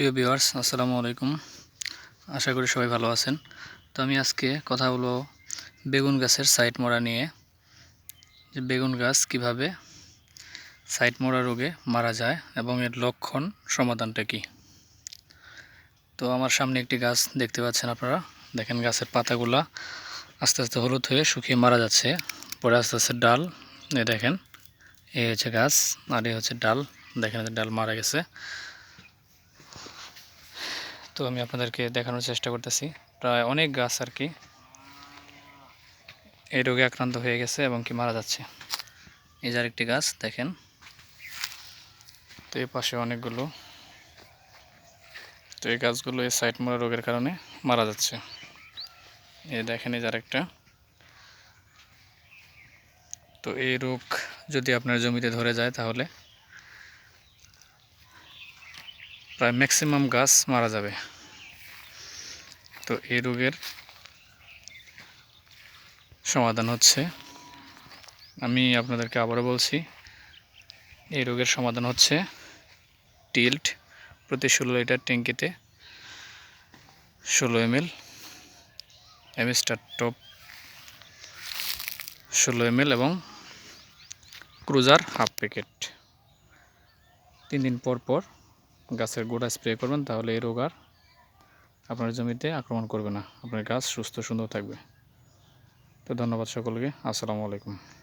প্রিয় ভিউয়ার্স আসসালামু আলাইকুম। আশা করি সবাই ভালো আছেন। তো আমি আজকে কথা বলব বেগুন গাছের সাইড মরা নিয়ে। যে বেগুন গাছ কীভাবে সাইড মরা রোগে মারা যায় এবং এর লক্ষণ, সমাধানটা কি? তো আমার সামনে একটি গাছ দেখতে পাচ্ছেন আপনারা। দেখেন গাছের পাতাগুলা আস্তে আস্তে হলুদ হয়ে শুকিয়ে মারা যাচ্ছে। পরে আস্তে আস্তে ডাল এ দেখেন, এই হচ্ছে গাছ, আর এই হচ্ছে ডাল। দেখেন ডাল মারা গেছে। তো আমি আপনাদেরকে দেখানোর চেষ্টা করতেছি। প্রায় অনেক গাছ আর কি। এই রোগে আক্রান্ত হয়ে গেছে এবং কি মারা যাচ্ছে। এই যার একটি গাছ, দেখেন। তো এই পাশে অনেকগুলো। তো এই গাছগুলো এই সাইড মরা রোগের কারণে মারা যাচ্ছে। এই দেখেন, এই যার একটা তো এই রোগ যদি আপনার জমিতে ধরে যায় তাহলে প্রায় ম্যাক্সিমাম গাছ মারা যাবে। তো এই রোগের সমাধান হচ্ছে। আমি আপনাদেরকে আবারও বলছি এই রোগের সমাধান হচ্ছে টিল্ট প্রতি ষোলো লিটার ট্যাঙ্কিতে ষোলো এম এল এমস্টার টপ ষোলো এম এবং ক্রুজার হাফ প্যাকেট। তিন দিন পর পর গাছের গোড়া স্প্রে করবেন, তাহলে এই রোগ আর আপনার জমিতে আক্রমণ করবে না। আপনার গাছ সুস্থ সুন্দর থাকবে। তো ধন্যবাদ সকলকে। আসসালামু আলাইকুম।